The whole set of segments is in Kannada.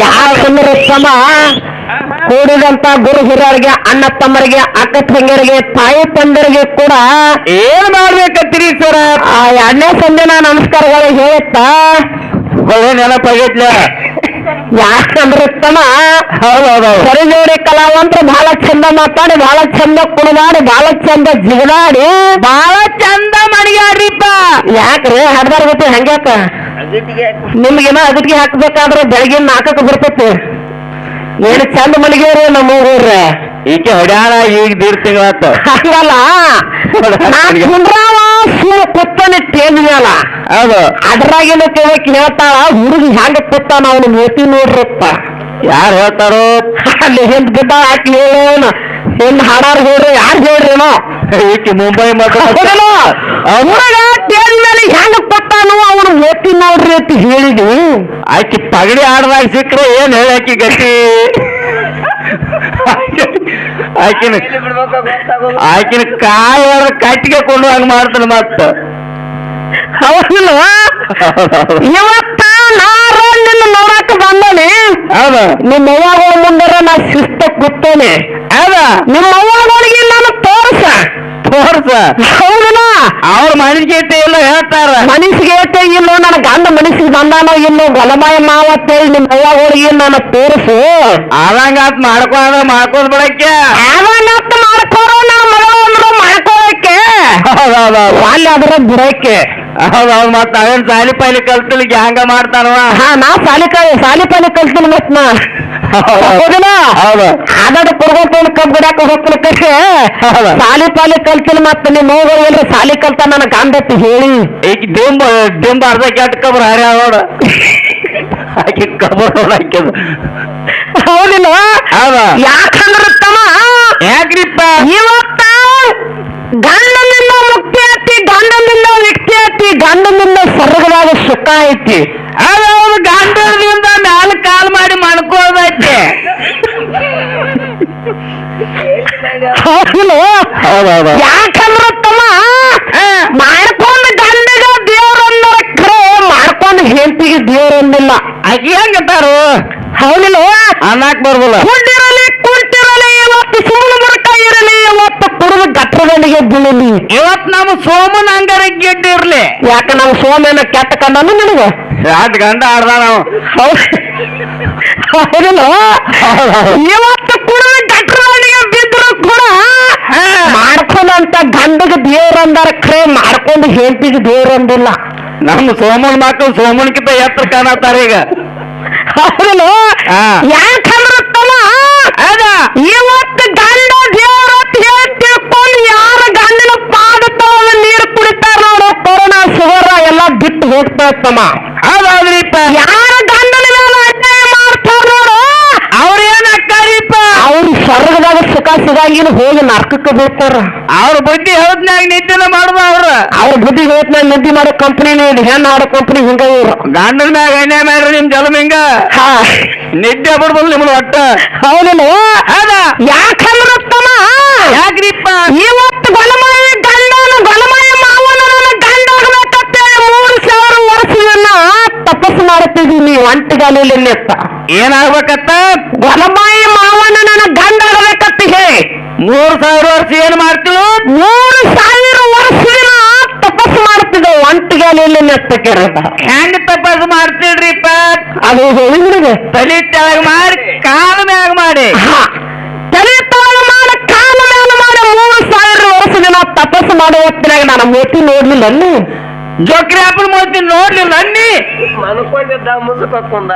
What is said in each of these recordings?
ಯಾಕಂದ್ರೆ ಸಮ ಕೂಡಿದಂತ ಗುರು ಹಿರಿಯರಿಗೆ ಅಣ್ಣ ತಮ್ಮರಿಗೆ ಅಕ್ಕ ತಂಗಿಯರಿಗೆ ತಾಯಿ ತಂದರಿಗೆ ಕೂಡ ಏನ್ ಮಾಡ್ಬೇಕತ್ತೀರಿ ಸರ್ ಆ ಎರಡನೇ ಸಂದಿನ ನಮಸ್ಕಾರಗಳು ಹೇಳುತ್ತಾ? ಒಳ್ಳೆ ನೆನಪಾಗೈತ್ಲ. ಯಾಕಂದ್ರೆ ತಮ್ಮ ಹೌದೌದು ಸರಿಜೋಡಿ ಕಲಾವಂತರು ಬಹಳ ಚಂದ ಮಾತಾಡಿ ಬಹಳ ಚಂದ ಕುಣಿದಾಡಿ ಬಹಳ ಚಂದ ಜಿಗದಾಡಿ. ಬಹಳ ಚಂದ ಮಡಿಯಾಡ್ರಿಪ್ಪ ಯಾಕ್ರಿ ಹಡ್ದಾರ ಗೊತ್ತಿ ಹಂಗ್ಯಾಕ? ನಿಮ್ಗೇನ ಅದಕ್ಕೆ ಹಾಕ್ಬೇಕಾದ್ರೆ ಬೆಳಗ್ಗೆ ನಾಲ್ಕಕ್ಕೆ ಬರ್ತೈತಿ. ಏನು ಚಂದ ಮಲಗಿವ್ರಿ ನಮ್ಮ ಊರ ಈಕೆ ಹೊಡ್ಯಾಳ ಈಗ ದೀಡ್ ತಿಂಗಳಾತ. ಹಂಗಲ್ಲ. ನಾ ಕುಂಡ್ರಾವ ಸುಮ್ಮ ಕುತ್ತನೆ ಟೇಜ್ ಮ್ಯಾಲ. ಹೌದು. ಅದ್ರಾಗಿನ ಕೇಳಕ್ ಹೇಳ್ತಾಳ ಹುಡುಗಿ ಹೆಂಗ ಕುತ್ತಾನ ಅವನು ಮೋತಿ ನೋಡ್ರಪ್ಪ. ಯಾರು ಹೇಳ್ತಾರೋ? ಅಲ್ಲಿ ಹಿಂದ್ ಬಿದ್ದ ಹಾಕಿ ಹೇಳೋಣ ಹಿಂದ್ ಹಾಡಾರ್ ಹೇಳ್ರಿ ಯಾರು ಹೇಳ್ರೇನೋ ಈಕೆ ಮುಂಬೈ ಮಾತ್ರ ಹೌದಲ್ಲ? ಹುಡುಗ ಟೇಜ್ ಮೇಲೆ ಹೆಂಗ ಅಂತ ಹೇಳಿದ್ವಿ ಆಕಿ ಪಗಡಿ ಆಡ್ದಾಗ ಸಿಕ್ಕರೆ ಏನ್ ಹೇಳಾಕಿ ಗತಿ ಆಕಿನ ಆಕಿನ ಕಾಯಿ ಕಟ್ಟಿಗೆ ಕೊಂಡು ಹಂಗ ಮಾಡ್ತಾನೆ ಮತ್ತ. ಹೌದಿಲ್ಲ? ಇವತ್ತ ನಾರ ನಿನ್ನ ನೋಡಾಕ ಬಂದನೆ. ಹೌದ? ನಿಮ್ಮ ಅವ್ವಗಳ ಮುಂದರ ನಾ ಶಿಸ್ತ ಕೂತೇನೆ. ಹೌದ? ನಿಮ್ಮ ಅವ್ವಗಳಿಗೆ ನಾನು ತೋರ್ಸ ಹೌದಲ್ಲ ಅವ್ರ ಮನಸ್ಸಿಗೆ ಇಲ್ಲ ಹೇಳ್ತಾರ. ಮನಸ್ಸಿಗೆ ಇಲ್ಲ ಇಲ್ಲೋ ನನ್ನ ಗಂಡ ಮನಸ್ಸಿಗೆ ಬಂದಾನೋ ಇಲ್ಲೋ ಗಲಮಾಯ ಮಾವತ್ತೇಳಿ ನಿಮ್ಮ ಅವ್ವಗಳಿಗೆ ನಾನು ತೋರಿಸು. ಆದಂಗ ಆತ್ ಮಾಡ್ಕೊಂಡ್ರ ಮಾಡ್ಕೋದ್ ಬಿಡಕ್ಕೆ. ಯಾವನತ್ತ ಮಾಡ್ಕೋರೋ ನನ್ನ ಮಗಳು ಅಂದ್ರು ಮಾಡ್ಕೋಳಕ್ಕೆ. ಹೌದೌದು ಅಲ್ಲಿ ಅದರ ಬಿಡಕ್ಕೆ. ಹೌದೌದು ಮತ್ತ ಅವೇನ್ ಸಾಲಿ ಪಾಲಿ ಕಲ್ತಲಿ ಹಂಗ ಮಾಡ್ತಾನವ ಹಾ ನಾ ಸಾಲಿ ಸಾಲಿ ಪೈಲಿ ಕಲ್ತೀನಿ ಮತ್ ನಾ. ಹೌದಿಲ್ಲ ಹೌದು. ಆದದ ಕುರ್ಗೋತೇನು ಕಬ್ಬು ಬಿಡಾಕ ಹೋಗ್ತೀನಿ ಕಟ್ಟೆ. ಸಾಲಿ ಪಾಲಿ ಕಲ್ತೀನಿ ಮತ್ತೆ ನಿಮ್ಮ ಮಗಳು ಎಲ್ರು ಸಾಲಿ ಕಲ್ತ ನನ್ನ ಗಂಡತ್ತಿ ಹೇಳಿ. ಈಗ ದಿಂಬ ದಿಂಬ ಅರ್ಧ ಕೆಟ್ಟ ಕಬ್ರ ಹರ್ಯ ನೋಡ. ಆಕಿ ಕಬ್ರ ನೋಡಾಕಿದ ಹೌದಿಲ್ಲ? ಯಾಕಂದ್ರ ತಮ್ಮ ಯಾಕ್ರಿಪ್ಪ? ಇವತ್ತ ಗಂಡನಿಂದ ಮುಕ್ತಿ ಐತಿ ಗಂಡನಿಂದ ವ್ಯಕ್ತಿ ಐತಿ ಗಂಡನಿಂದ ಸ್ವರ್ಗದಾಗ ಸುಖ ಐತಿ. ಅದ ಗಂಡನಿಂದ ಮ್ಯಾಲ ಕಾಲ್ ಮಾಡಿ ಮಾಡ್ಕೋಬೇಕೆ ಯಾಕಂದ್ರ ತಮ್ಮ ಮಾಡ್ಕೊಂಡು ಗಂಡಿಗ ದೇವರನ್ನ ಖರೆ ಮಾಡ್ಕೊಂಡು ಹೆಂಡತಿಗೆ ದೇವರೊಂದಿಲ್ಲ ಆಕಿ ಹೆಂಗಂತಾರು ಹೌದಿಲ್ಲ ಅನ್ನಕ್ ಬರ್ಬಲ್ಲ ಕುಂಡಿರಲಿ ಕುಂಟಿರಲಿ ಇವತ್ತು ಸುಮ್ಮನೆ ಮುರುಕ ಇರಲಿ ಇವತ್ತು ಕುಡಿದ ಗಟ್ಟರದಲ್ಲಿಗೆ ಬೀಳಲಿ. ಇವತ್ತು ನಮ್ಮ ಸೋಮನ ಅಂಗರ ಗೆಡ್ಡಿರ್ಲಿ. ಯಾಕ ನಮ್ಮ ಸೋಮನ ಕೆಟ್ಟ ಕಂಡನು ನಿನಗೆ? ಯಾಟ್ ಗಂಡ ಆಡ್ದ ನಾವು ಹೌದಲ್ಲ? ಇವತ್ತು ಕೂಡ ಗಟ್ಟರದಲ್ಲಿಗೆ ಬಿದ್ರು ಕೂಡ ಮಾಡ್ಕೊಂಡಂತ ಗಂಡಗ ದೇವ್ರ ಅಂದಾರ ಖರೆ ಮಾಡ್ಕೊಂಡು ಹೆಂಡತಿಗೆ ದೇವ್ರಂದಿಲ್ಲ ನಮ್ಮ ಸೋಮನ್ ಮಕ್ಕಳು ಸೋಮನ್ಕಿಂತ ಎತ್ತರ ಕಾಣತ್ತಾರ ಈಗ. ಹೌದಲ್ಲ. ಯಾಕಂದ್ರೆ ತಮ್ಮ ಇವತ್ತು ಗಂಡ ದೇವರ ಹೇಳಿ ತಿಳ್ಕೊಂಡು ಯಾರ ಗಂಡನ ಪಾದ ತಳದ ನೀರು ಕುಡಿತಾರ ನೋಡು ಕೊರೋನಾ ಶುಗರ್ ಎಲ್ಲ ಬಿಟ್ಟು ಹೋಗ್ತಾ ತಮ್ಮ ಹೌದೌದ್ರಿಪ್ಪ ಯಾರ ಗಂಡನ ಮೇಲೆ ಅನ್ಯಾಯ ಮಾಡ್ತಾರ ನೋಡು ಅವ್ರ ಏನ್ ಅಕ್ಕಾರಿಪ್ಪ ಅವ್ರು ಸ್ವರ್ಗದಾಗ ಸುಖ ಸಿಗಂಗಿನ ಹೋಗಿ ನರ್ಕಕ್ಕೆ ಬೀಳ್ತಾರ ಅವ್ರ ಬುದ್ಧಿ ಹೇಳದ್ನಾಗ ನಿದ್ದೆನ ಮಾಡುದ ಅವ್ರ. ಅವ್ರ ಬುದ್ಧಿ ಹೇಳದ್ನಾಗ ನಿದ್ದೆ ಮಾಡೋ ಕಂಪನಿ ಹೆಣ್ಣು ಆಡೋ ಕಂಪ್ನಿ ಹಿಂಗ ಇವ್ರು. ಗಂಡನ ಮ್ಯಾಗ ಅನ್ಯಾಯ ಮಾಡ್ರಿ ನಿಮ್ ಜಲಮ ಹಿಂಗ. ಹಾ. ನಿದ್ದೆ ಬಿಡ್ಬೋದು ನಿಮ್ದು ಒಟ್ಟ. ಹೌದಲ್ಲ. ಅದ ಯಾಕಂದ್ರ ತಮ್ಮ ಯಾಕ್ರಿಪ್ಪ? ಇವತ್ತು ಗೊಲಮಾಯಿ ಗಂಡನ ಗೊಲಮಾಯಿ ಮಾವನ ಗಂಡ ಆಗ್ಬೇಕಂತೇಳಿ ಮೂರು ಸಾವಿರ ವರ್ಷವನ್ನ ತಪಸ್ಸು ಮಾಡುತ್ತಿದ್ದೀನಿ ಒಂಟಿಗಾಲಿಯಲ್ಲಿ ನೆತ್ತ ಏನಾಗ್ಬೇಕತ್ತ? ಗೊಲಮಾಯಿ ಮಾವನ ನನ್ನ ಗಂಡ ಮೂರ್ ಸಾವಿರ ವರ್ಷ ಏನ್ ಮಾಡ್ತೀವಿ? ಮೂರು ಸಾವಿರ ವರ್ಷ ತಪಸ್ಸು ಮಾಡ್ತಿದ್ದ ಒಂಟಿಗೆ ಹೆಂಗ್ ತಪಸ್ ಮಾಡ್ತಿಡ್ರಿಪ್ಪ ಅದು ಹೇಳಿ ತಲೆ ತೆಳಗ್ ಮಾಡಿ ಕಾಲ ಮ್ಯಾಗ ಮಾಡಿ. ಹಾ. ತಲೆ ತಾಳು ಮಾಡಿ ಕಾಲ ಮ್ಯಾಲ ಮಾಡಿ ಮೂರು ಸಾವಿರ ವರ್ಷದಿನ ತಪಸ್ಸು ಮಾಡೋ ಹೊತ್ತಿನಾಗ ನಾನು ಮೂರ್ತಿ ನೋಡ್ಲಿಲ್ಲ ಅಲ್ಲಿ ಜೋಕ್ರಿ ಅಪ್ಪನ ಮೋತಿ ನೋಡ್ಲಿಲ್ಲ ಅನ್ನಿ ಮನ್ಕೊಂಡಿದ್ದ ಮುಸುಕೊಂಡ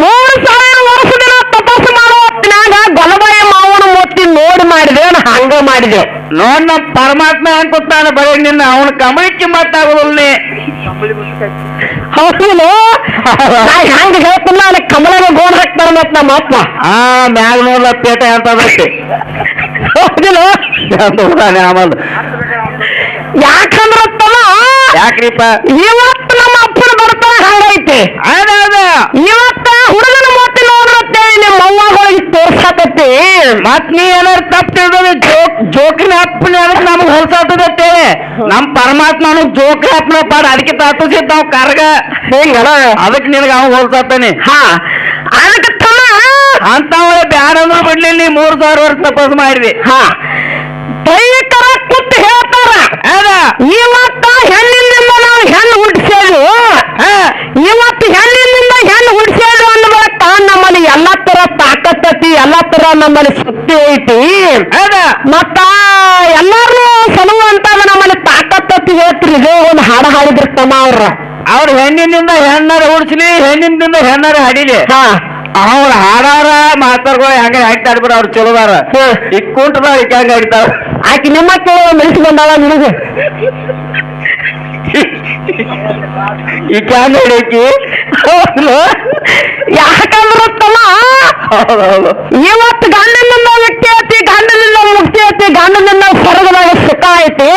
ಮೂರು ಸಾವಿರ ವರ್ಷದಿನ ತಪಸ್ಸು ಮಾಡೋ ಹೊತ್ತಿನಾಗ ಗೊಲಬಾಯಿ ಮಾವನ ಮೋತಿ ನೋಡಿ ಮಾಡಿದೆ ನಾ ಹಂಗ ಮಾಡಿದೆ. ನೋಡ್ ನಮ್ ಪರಮಾತ್ಮ ಅಂತ ಕೂತಾನ ಬರೀ ನಿನ್ನ? ಅವನ ಕಮಳಿಕ್ಕೆ ಮಾತಾಗೋದಿಲ್ಲ ಹೆಂಗ ಹೇಳ್ತಿಲ್ಲ ಅಲ್ಲಿ ಕಮಲನ ಗೋಣ್ ಹಾಕ್ತಾರ ಮತ್ ನಮ್ಮ ಅಪ್ಪ. ಆ ಮ್ಯಾಗ ನೋಡ್ಲ ಪೇಟ ಹೌದಿಲ್ಲ? ನೋಡ್ದಾನೆ ಆಮಲ್ ಯಾಕಂದ್ರ ತಮ್ಮ ಯಾಕ್ರಿಪ್ಪ? ಇವತ್ತು ನಮ್ಮ ಅಪ್ಪನ ಬರ್ತಾನೆ ಹಂಗೈತೆ ಅದ ಇವತ್ತ ಹುಡುಗನ ಮೋತಿ ನೋಡ್ರತ್ತೇಳಿ ನಿಮ್ಮ ಅವ್ವಗಳಿಗೆ ತೋರ್ಸಕತ್ತಿ ಮತ್ ನೀ ಏನಾರು ತಪ್ಪು ತಿಳ್ದದ ಜೋಕ್ ಜೋಕಿನ ಅಪ್ಪನ ಅದಕ್ಕೆ ನಮಗ್ ಹೊಲ್ಸಾತದತ್ತೆ ನಮ್ ಪರಮಾತ್ಮನು ಅಪ್ಪನ ಪಾಡ ಅದಕ್ಕೆ ತಾತಸಿದ್ ನಾವು ಕರ್ಗ. ಹಿಂಗಲ್ಲ? ಅದಕ್ಕೆ ನಿನಗ ಅವ್ ಹೊಲ್ಸಾತಾನೆ ಹಾ. ಅದಕ್ಕೆ ತಮ್ಮ ಅಂತವಳೆ ಬ್ಯಾಡ ಅಂದ್ರು ಬಿಡ್ಲಿಲ್ಲ ನೀ ಮೂರ್ ಸಾವಿರ ವರ್ಷ ತಪಸ್ ಮಾಡಿದೆ. ಹಾ. ದೈಹಿಕರ ಕುತ್ ಹೇಳ್ತಾರ. ಇವತ್ತ ಹೆಣ್ಣಿನಿಂದ ನಾವು ಹೆಣ್ಣು ಹುಟ್ಟಿಸೋದು. ಇವತ್ತು ಹೆಣ್ಣಿನಿಂದ ಹೆಣ್ಣು ಹುಟ್ಟಿಸೋದು ಅಂದ ಬಳಿಕ ನಮ್ಮಲ್ಲಿ ಎಲ್ಲಾ ತರ ತಾಕತ್ತೈತಿ ಎಲ್ಲಾ ತರ ನಮ್ಮಲ್ಲಿ ಶಕ್ತಿ ಐತಿ. ಮತ್ತ ಎಲ್ಲಾರು ಸಲುವಂತ ನಮ್ಮಲ್ಲಿ ತಾಕತ್ತತ್ತಿ ಹೇಳ್ತ್ರಿ. ಇದೇ ಒಂದು ಹಾಡ ಹಾಡಿದ್ರಿ ತಮ್ಮ ಅವ್ರ. ಅವ್ರ ಹೆಣ್ಣಿನಿಂದ ಹೆಣ್ಣಾರ ಉಡ್ಸ್ಲಿ ಹೆಣ್ಣಿನಿಂದ ಹೆಣ್ಣಾರ ಹಾಡಿಲಿ. ಹಾ. ಅವ್ರ ಹಾಡಾರ ಮಾತಾಡ್ಗಳು ಹೆಂಗ ಹೆಂಗ್ ಆಡ್ಬಿಡ ಅವ್ರು ಚಲೋದಾರ ಹ್ಮ್. ಈ ಕುಂಟದ ಈಗ ಹೆಂಗ ಆಡಿತಾವ ಆಕಿ ನಿಮ್ಮ ಕೇಳುವ ಮೆಲ್ಸಿ ಬಂದಾಳ ನಿನಗೆ. ಹೆಂಗ ಹಿಡಿಯಕಿ ಯಾಕಂದ್ರ ತಮ್ಮ ಇವತ್ತು ಗಂಡನಿಂದ ವ್ಯಕ್ತಿ ಐತಿ ಗಂಡನಿಂದ ಮುಕ್ತಿ ಐತಿ ಗಂಡನಿಂದ ಸ್ವರ್ಗದಾಗ ಸುಖ ಐತಿ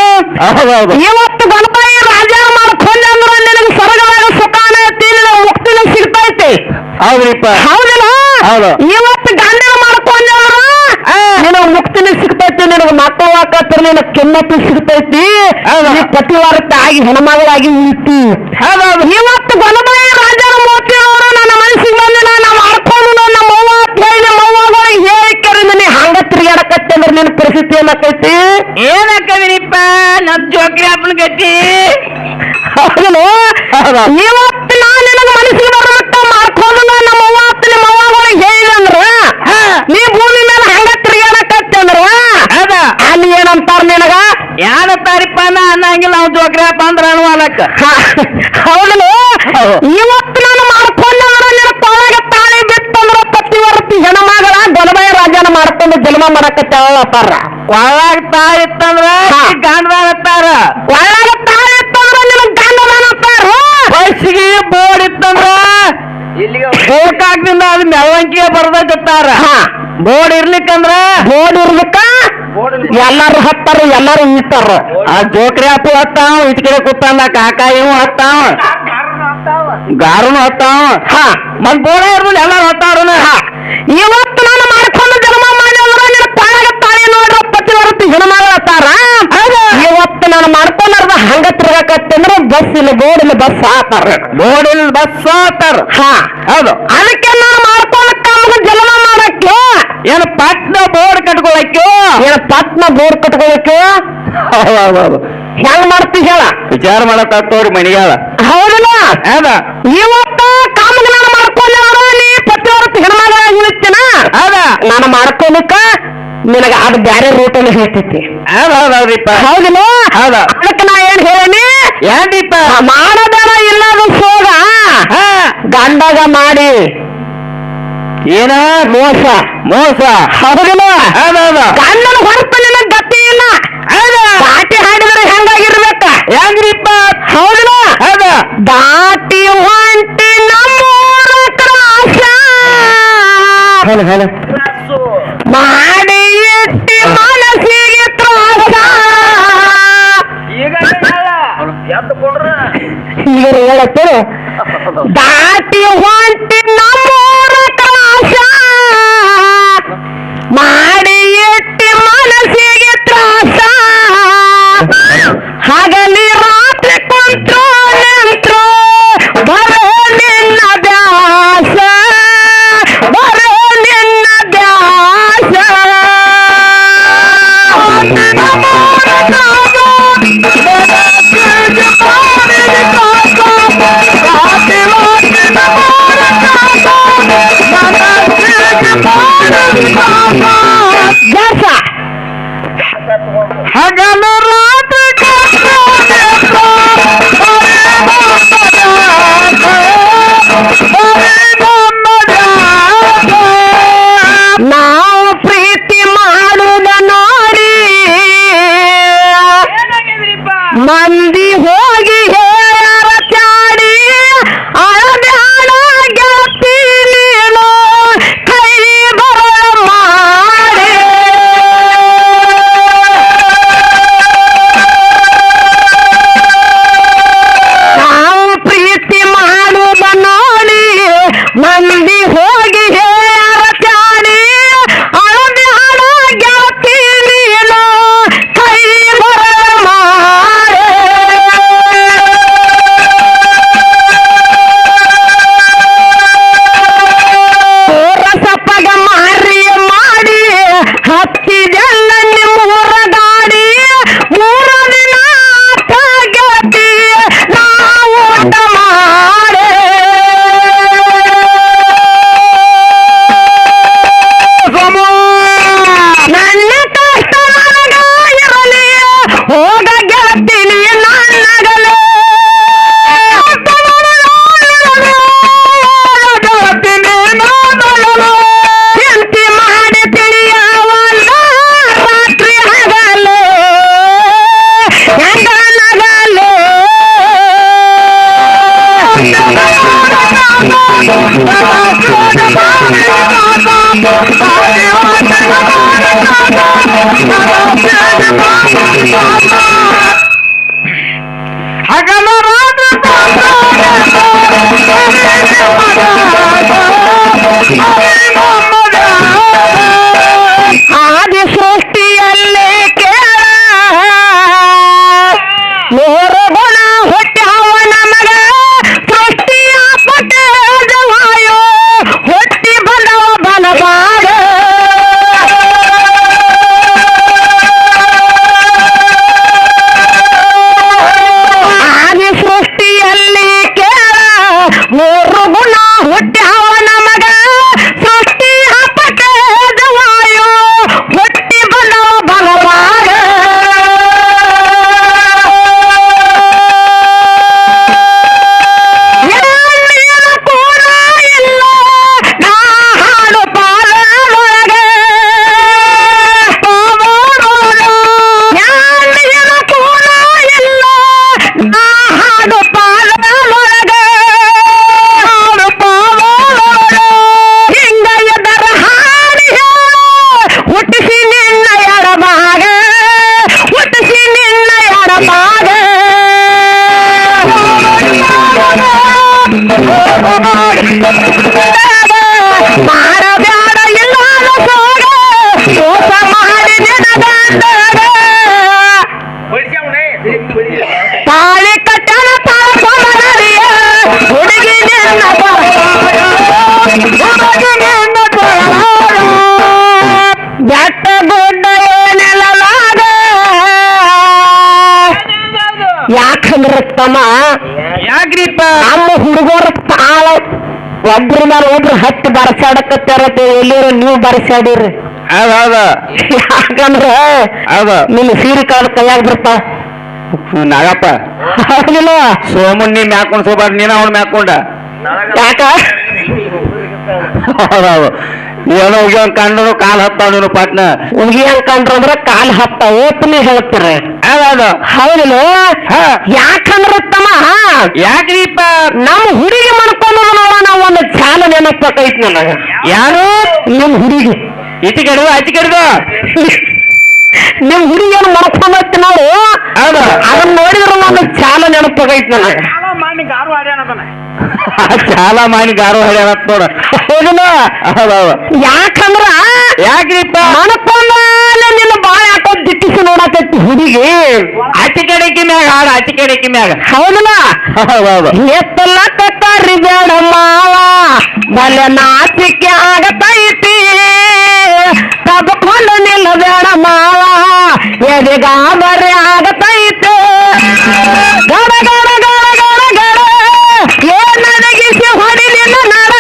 ಇವತ್ತು ಗಣಪತಿ ರಾಜ ಮಾಡ್ಕೊಂಡೆ ಅಂದ್ರ ನಿನಗೆ ಸ್ವರ್ಗದಾಗ ಸುಖಾನ ಐತಿ ನಿನಗೆ ಮುಕ್ತಿನ ಸಿಗ್ತೈತಿ. ಹೌದ್ರಿಪ್ಪ. ಹೌದಿಲ್ಲ? ಹೌದು. ಇವತ್ತು ಗಂಡನ ಮಾಡ್ಕೊಂಡ ನಿನಗೆ ಮುಕ್ತಿನ ಸಿಗ್ತೈತಿ ನಿನಗ ಮಕ್ಕಳು ಹಾಕತ್ರ ನಿನಗೆ ಕೆಮ್ಮತ್ತು ಸಿಗ್ತೈತಿ. ಪತಿವಾರಕ್ಕೆ ಆಗಿ ಹೆಣ್ಮಗಳಾಗಿ ಉಳಿತಿ. ಇವತ್ತು ಗಣಪಾಯಿ ರಾಜನ ಮೂರ್ತಿ ಅವರು ನನ್ನ ಮನಸ್ಸಿಗೆ ಬಂದಿಲ್ಲ ನಾ ಮಾಡ್ಕೊಂಡು ನನ್ನ ಮೌವ ಅಂತ ಹೇಳಿ ನಮ್ಮ ಅವ್ವಗಳಿಗೆ ಹೇಳಿಕರಿಂದ ನೀ ಹಂಗ ತಿರುಗಾಡಕತ್ತೆ ಪರಿಸ್ಥಿತಿ ಏನಾಕೈತಿ ಏನಕ್ಕದಿರಿಪ್ಪ ನಮ್ ಜೋಕ್ರಿ ಅಪ್ಪನ ಗತಿ ಹೌದಲ್ಲ ಹೌದು. ಇವತ್ತು ನಾನು ನಿನಗೆ ಮನಸ್ಸಿಗೆ ಬರಮಟ್ಟ ಮಾಡ್ಕೊಂಡು ನಮ್ಮ ಅವ್ವ ಅಂತ ನಿಮ್ಮ ಅವ್ವಗಳಿಗೆ ಹೇಳಿದೆ ಅಂದ್ರ ಹಾ. ನೀ ಭೂಮಿ ಮೇಲೆ ಹಂಗ ತಿರುಗಾಡಕತ್ತೆ ಅದ ಅಲ್ಲಿ ಏನಂತಾರ ನಿನಗ? ಯಾರ ತಾರಿಪ್ಪ ಅನ್ನಂಗಿಲ್ಲ ನಾವು ಜೋಕ್ರಿ ಅಪ್ಪ ಅಂದ್ರ ಅನುವಾದಕ್ಕ ಹೌದಲ್ಲ ಹೌದು. ಇವತ್ತು ನಾನು ಮಾಡ್ಕೊಂಡೆ ಅಂದ್ರ ನಿನ್ನ ಕೊಳಗ ತಾಳಿ ಬಿತ್ತಂದ್ರ ಪತಿವರ್ತಿ ಹೆಣ್ಮಗಳ ಗೊಲಬಾಯಿ ರಾಜನ ಮಾಡ್ಕೊಂಡು ಪರ ಒಳಗ ತಾಯಿ ಇತ್ತಂದ್ರ ಹಾ. ಗಂಡದಾಗತ್ತಾರ ಒಳಗ ತಾಳಿ ಇತ್ತಂದ್ರ ನಿನ್ನ ಗಂಡದಾನತ್ತಾರ ಬಸ್ಸಿಗೆ ಬೋರ್ಡ್ ಇತ್ತಂದ್ರ ಗೋಕಾಕ್ದಿಂದ ಅದು ಮೆರವಣಿಗೆ ಬರ್ದತ್ತಾರ ಹಾ. ಬೋರ್ಡ್ ಇರ್ಲಿಕ್ಕಂದ್ರ? ಬೋರ್ಡ್ ಇರ್ಲಿಕ್ಕ? ಎಲ್ಲಾರು ಹತ್ತಾರ ಎಲ್ಲಾರು ಇತ್ತಾರ. ಆ ಜೋಕ್ರಿ ಅಪ್ಪ ಹತ್ತಾವ ಇಟ್ಕಿರೆ ಕೂತಾನ ಕಾಕ ಇವ್ ಹತ್ತಾವ. ಗಾರುನು ಹತ್ತಾವ. ಹಾ. ಮತ್ ಬೋರ್ಡ ಇರ್ಬೋದು ಎಲ್ಲಾರು ಹತ್ತಾರ ಇವತ್ತು ನೋಡ್ರ ಪತಿವರ್ತಿ ಹೆಣ್ಮಗಳ ಅತ್ತಾರ? ಇವತ್ತು ನಾನು ಮಾಡ್ಕೊಂಡಾರ್ದ ಹಂಗ ತಿರ್ಗಾಕತ್ತಂದ್ರ ಬಸ್ ಇಲ್ಲ ಬೋರ್ಡ್ ಇಲ್ಲ ಬಸ್ ಆತಾರ. ಬೋರ್ಡ್ ಇಲ್ಲ ಬಸ್ ಆತಾರ. ಹಾ. ಹೌದು. ಅದಕ್ಕೆ ನಾನು ಮಾಡ್ಕೊಂಡ ಕಾಮಗ ಜನ್ಮ ಮಾಡಕ್ಕೆ. ಏನು ಪಟ್ನ ಬೋರ್ಡ್ ಕಟ್ಕೊಳಕ್ಕೆ? ಏನ ಪಟ್ನ ಬೋರ್ಡ್ ಕಟ್ಕೊಳಕ್ಕೆ? ಹೆಂಗ್ ಮಾಡ್ತಿ ಹೇಳ? ವಿಚಾರ ಮಾಡತ್ತವ್ರಿ ಮನಿಗಾಳ ಹೌದಲ್ಲ? ಹೌದ. ಇವತ್ತು ಕಾಮಗ ನಾನು ಮಾಡ್ಕೊಂಡ ನೀ ಪತಿವರ್ತಿ ಹೆಣ್ಮಾಡ ಇಳಿಸ್ತೀನ ಹೌದ. ನಾನು ಮಾಡ್ಕೊಳಕ ನಿನಗ ಅದು ಬ್ಯಾರೆ ರೂಟಲ್ಲಿ ಹೇಳ್ತೈತಿ. ಹೌದ್ ಹೌದೌದ್ರಿಪ್ಪ ಹೌದಿಲ್ಲ? ಹೌದ. ಅದಕ್ಕೆ ನಾ ಏನ್ ಹೇಳೀನಿ? ಏನ್ರಿಪ್ಪ ಮಾಡಬೇಡ ಇಲ್ಲದ ಸೋಗ ಗಂಡಾಗ ಮಾಡಿ. ಏನ? ಮೋಸ. ಮೋಸ. ಹೌದಿಲ್ಲ? ಹೌದೌದು. ಗಂಡನ ಹೊರತು ನಿನಗ ಗತಿ ಇಲ್ಲ. ದಾಟಿ ಹಾಡಿದ್ರೆ ಹೆಂಗಾಗಿರ್ಬೇಕ? ಹೆಂಗ್ರಿಪ್ಪ ಹೌದಿಲ್ಲ? ಹೌದ. ದಾಟಿ ಹೊಂಟಿ ನಮ್ಮ ಹೇಳು ಹೇಳು. ಈಗ ಹೇಳತ್ತೇನೆ ದಾಟಿ ಹೊಂಟಿ ನಮ್ಮೂರ ಬೆಟ್ಟ ಗುಡ್ಡ ಏನೆಲ್ಲಲಾಗ ಯಾಕಂದ್ರೆ ತಮ್ಮ ಯಾಕ್ರಿಪ್ಪ? ನಮ್ಮ ಹುಡುಗರ ತಾಳ ಒಬ್ರ ಮೇಲೆ ಒಬ್ರು ಹತ್ತಿ ಬರ್ಸಾಡಕತ್ತಾರ ಎಲ್ಲಿರೋ ನೀವು ಬರ್ಸಾಡಿರಿ. ಯಾಕಂದ್ರ ಹೌದು. ನಿನ್ನ ಸೀರೆ ಕಾಲ ಕೈಯಾಗ ಬರ್ತಾ. ನಾಗಪ್ಪ. ಸೋಮನ್ ನೀನ್ ಮ್ಯಾಕೊಂಡ್ ಸೋಬಾರ್ ನೀನ ಅವ್ನ ಮ್ಯಾಕೊಂಡ ಯಾಕ? ಹೌದೌದು. ಏನೋ ಹೋಗ್ಯಾವ ಕಂಡ್ರು ಕಾಲ್ ಹತ್ತಾವ ನೀನು ಪಟ್ನ. ಹುಡುಗಿ ಅಂದ್ರೆ ಕಾಲ್ ಹತ್ತ ಏಪ್ನಿ ಹೇಳ್ತಾರೆ? ಅದು ಹೌದಿಲ್ಲ. ಯಾಕಂದ್ರ ತಮ್ಮ ಯಾಕ್ರೀಪ ನಮ್ಮ ಹುಡುಗಿ ಮಾಡ್ಕೊಂಡು ನಾವು ಒಂದು ಚಾಲ ನೆನಪಾಕೈತ್ ನನಗ. ಯಾರು? ನಿಮ್ ಹುಡುಗಿ. ಇತಿ ಕೆಡದು ಅತಿ ಕೆಡದು. ನಿಮ್ ಹುಡುಗಿಯನ್ನು ಮಾಡ್ಕೊಂಡೈತಿ ನಾವು ಹೌದು. ಅದನ್ನ ನೋಡಿದ್ರೆ ಒಂದು ಚಾಲ ನೆನಪಾಗೈತ್ ನನಗ. ಸಾಲ ಮಾಡಿ ಗಾರು ಹೊಡ್ಯಾರ ನೋಡ. ಹೌದಲ್ಲ? ಯಾಕಂದ್ರ ಯಾಕ್ರಿಪ್ಪ? ಮನಕೊಂಡಾಲೆ ನಿನ್ನ ಬಾಳ ಯಾಕೋ ದಿಟ್ಟಿಸಿ ನೋಡಕತ್ತಿ ಹುಡುಗಿ. ಅತಿ ಕಡೆಕಿ ಮ್ಯಾಗ ಹಾಡ ಅತಿ ಕಡೆಕಿ ಮ್ಯಾಗ. ಹೌದಲ್ಲ? ಎತ್ತಲ್ಲ ಕತ್ತಾರಿ ಬೇಡ ಮಾವ. ಬಲೆ ನಾಚಿಕೆ ಆಗತೈತಿ. ತಬಕೊಂಡು ನಿಲ್ಲ ಬೇಡ ಮಾವ. ಎದೆಗಾಬರಿ ಆಗತೈತಿ. ಆಗತೈತೆ ಗಡ ಗಡ ಗಡ ಏನಡಗಿಸಿ ಹೊಡಿಲಿಲ್ಲ ನಡ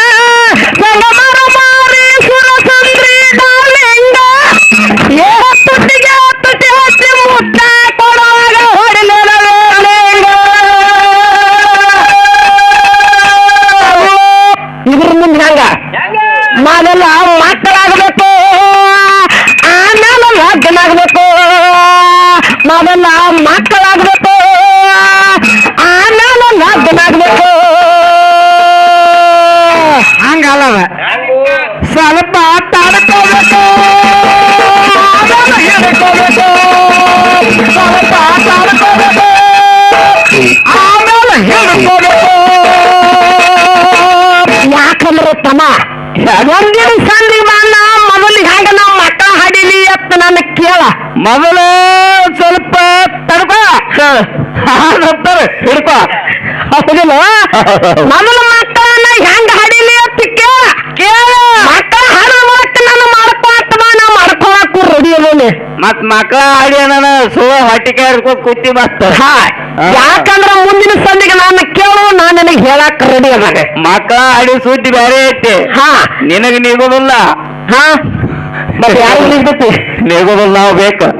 ಒಂದಿನ ಸಂಧಿ ಮಾನ ಮೊದಲು ಹೆಂಗ ನಾವು ಮಕ್ಕಳ ಹಾಡಿಲಿ ಅಂತ ನನ್ನ ಕೇಳ. ಮೊದಲು ಸ್ವಲ್ಪ ತಡ್ಕೋ. ಹಿಡ್ಕೋ. ಮೊದಲು ಮಕ್ಕಳನ್ನ ಹೆಂಗ ಹಡಿಲಿ ಅಂತ ಕೇಳ ಕೇಳ ಮಕ್ಕಳ ಹಡ ಮಾಡಕ್ಕೆ ನಾನು ಮಾಡ್ಕೊತ ಬಾ ನಾ ಮಾಡ್ಕೊಳಕ್ಕೂ ರೆಡಿ ಅದೀನಿ ಮತ್ ಮಕ್ಕಳ ಆಡಿ ಏನನ ಸುವ ಹೊಟ್ಟೆ ಕೇಳ್ಕೊತ ಕೂತಿ ಮತ್ತ. ಹಾ ಯಾಕಂದ್ರೆ ಮುಂದಿನ ಸಂದಿಗೆ ನಾನು ಕೇಳುವ ನಾನು ನಿನಗೆ ಹೇಳಕ್ ರೆಡಿ ಅದಾನೆ. ಮಕ್ಕಳ ಆಡಿ ಸುದ್ದಿ ಬೇರೆ ಐತಿ. ಹಾ. ನಿನಗ ನಿಗೋದಿಲ್ಲ. ಹಾ. ಮತ್ತೆ ಯಾರು ನೀಗೋದಿಲ್ಲ ನಾವು ಬೇಕು.